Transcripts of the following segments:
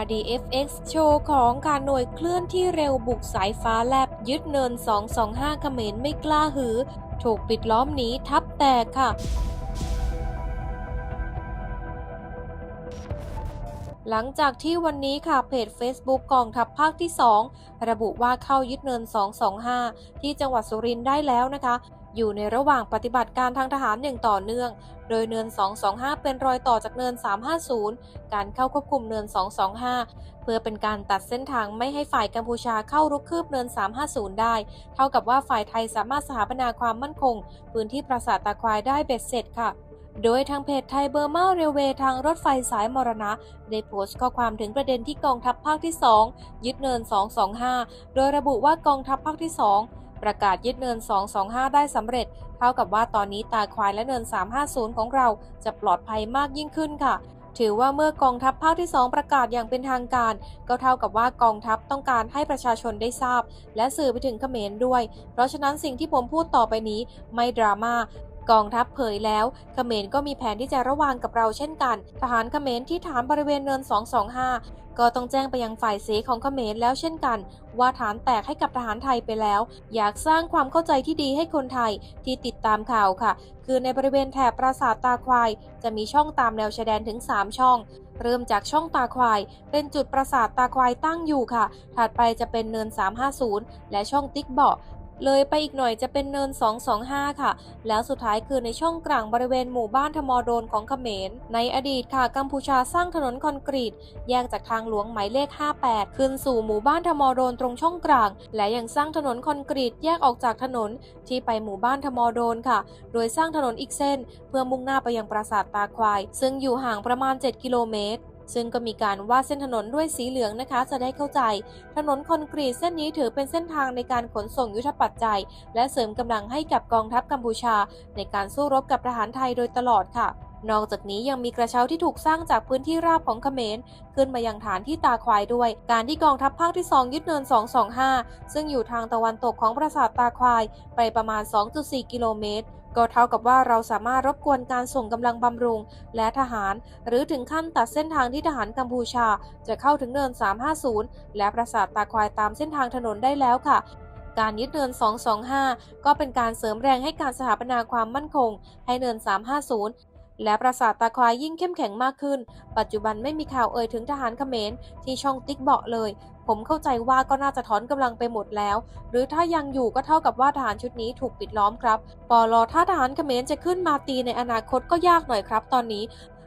RDFX โชว์ของการหน่วยเคลื่อนที่เร็วบุกสายฟ้าแลบยึดเนิน 225 เขมรไม่กล้าหือ ถูกปิดล้อมหนีทับแตกค่ะ หลังจากที่วันนี้ค่ะเพจ Facebook กองทัพภาคที่ 2 ระบุว่าเข้ายึดเนิน 225 ที่จังหวัดสุรินทร์ได้แล้วนะคะ อยู่ในระหว่างปฏิบัติการทางทหารอย่างต่อเนื่อง โดยเนิน 225 เป็นรอยต่อจากเนิน 350 การเข้าควบคุมเนิน 225 เพื่อเป็นการตัดเส้นทางไม่ให้ฝ่ายกัมพูชาเข้ารุกคืบเนิน 350 ได้ เท่ากับว่าฝ่ายไทยสามารถสถาปนาความมั่นคง พื้นที่ปราสาทตาควายได้เบ็ดเสร็จค่ะ โดยทางเพจไทยเบอร์มาเรลเวย์ทางรถไฟสายมรณะ ได้โพสต์ข้อความถึงประเด็นที่กองทัพภาคที่ 2 ยึดเนิน 225 โดยระบุว่ากองทัพภาคที่ 2 ประกาศยึดเนิน 225 ได้สำเร็จ เท่ากับว่าตอนนี้ตาควายและเนิน 350 ของเราจะปลอดภัยมากยิ่งขึ้นค่ะถือว่าเมื่อกองทัพภาคที่ 2 ประกาศอย่างเป็นทางการ ก็เท่ากับว่ากองทัพต้องการให้ประชาชนได้ทราบ และสื่อไปถึงเขมรด้วย เพราะฉะนั้นสิ่งที่ผมพูดต่อไปนี้ไม่ดราม่า กองทัพเผยแล้วเขมรก็มีแผนที่จะระวางกับเราเช่นกัน ทหารเขมรที่ฐานบริเวณเนิน 225 ก็ต้องแจ้งไปยังฝ่ายเสของเขมรแล้วเช่นกัน ว่าฐานแตกให้กับทหารไทยไปแล้ว อยากสร้างความเข้าใจที่ดีให้คนไทยที่ติดตามข่าวค่ะ คือในบริเวณแถบปราสาทตาควาย จะมีช่องตามแนวชายแดนถึง 3 ช่องเริ่มจากช่องตาควาย เป็นจุดปราสาทตาควายตั้งอยู่ค่ะ ถัดไปจะเป็นเนิน 350 และช่องติ๊กเบาะ เลยไปอีกหน่อยจะเป็นเนิน 225 ค่ะ แล้วสุดท้ายคือในช่องกลางบริเวณหมู่บ้านธมอโดนของเขมร ในอดีตค่ะกัมพูชาสร้างถนนคอนกรีต แยกจากทางหลวงหมายเลข 58 ขึ้นสู่หมู่บ้านธมอโดนตรงช่องกลาง และยังสร้างถนนคอนกรีตแยกออกจากถนนที่ไปหมู่บ้านธมอโดนค่ะ โดยสร้างถนนอีกเส้น เพื่อมุ่งหน้าไปยังปราสาทตาควาย ซึ่งอยู่ห่างประมาณ 7 กิโลเมตร ซึ่งก็มีการวาดเส้นถนนด้วยสีเหลืองนะคะ จะได้เข้าใจ ถนนคอนกรีตเส้นนี้ถือเป็นเส้นทางในการขนส่งยุทธปัจจัย และเสริมกำลังให้กับกองทัพกัมพูชา ในการสู้รบกับทหารไทยโดยตลอดค่ะนอกจากนี้ยังมีกระเช้าที่ถูกสร้างจากพื้นที่ราบของเขมร ขึ้นมายังฐานที่ตาควายด้วย การที่กองทัพภาคที่ 2 ยึดเนิน 225 ซึ่งอยู่ทางตะวันตกของปราสาทตาควายไปประมาณ 2.4 กิโลเมตร ก็เท่ากับว่าเราสามารถรบกวนการส่งกำลังบำรุง และทหาร หรือถึงขั้นตัดเส้นทางที่ทหารกัมพูชา จะเข้าถึงเนิน 350 และปราสาทตาควายตามเส้นทางถนนได้แล้วค่ะการยึดเนิน 225 ก็เป็นการเสริมแรงให้การสถาปนาความมั่นคง ให้เนิน 350 และปราสาทตาควายยิ่งเข้มแข็งมากขึ้น ปัจจุบันไม่มีข่าวเอ่ยถึงทหารเขมรที่ช่องติ๊กเบาะเลย ผมเข้าใจว่าก็น่าจะถอนกำลังไปหมดแล้ว หรือถ้ายังอยู่ก็เท่ากับว่าทหารชุดนี้ถูกปิดล้อมครับ ปอลอถ้าทหารเขมรจะขึ้นมาตีในอนาคตก็ยากหน่อยครับ ตอนนี้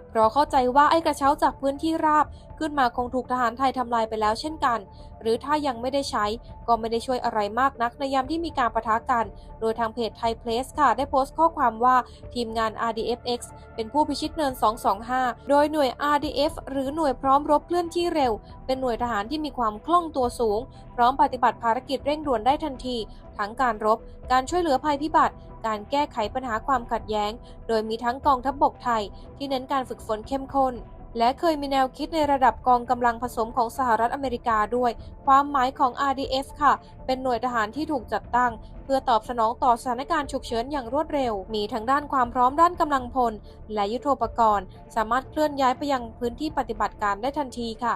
เพราะเข้าใจว่าไอ้กระเช้าจากพื้นที่ราบ ขึ้นมาคงถูกทหารไทยทำลายไปแล้วเช่นกันหรือถ้ายังไม่ได้ใช้ ก็ไม่ได้ช่วยอะไรมากนักในยามที่มีการประทะกัน โดยทางเพจไทยเพลสค่ะ ได้โพสต์ข้อความว่าทีมงาน RDFX เป็นผู้พิชิตเนิน 225 โดยหน่วย RDF หรือหน่วยพร้อมรบเคลื่อนที่เร็ว เป็นหน่วยทหารที่มีความคล่องตัวสูง พร้อมปฏิบัติภารกิจเร่งด่วนได้ทันที ทั้งการรบ การช่วยเหลือภัยพิบัติการแก้ไขปัญหาความขัดแย้ง โดยมีทั้งกองทัพบบกไทย ที่เน้นการฝึกฝนเข้มข้น และเคยมีแนวคิดในระดับกองกำลังผสมของสหรัฐอเมริกาด้วย ความหมายของ RDF ค่ะ เป็นหน่วยทหารที่ถูกจัดตั้ง เพื่อตอบสนองต่อสถานการณ์ฉุกเฉินอย่างรวดเร็ว มีทั้งด้านความพร้อมด้านกำลังพล และยุทโธปกรณ์ สามารถเคลื่อนย้ายไปยังพื้นที่ปฏิบัติการได้ทันทีค่ะ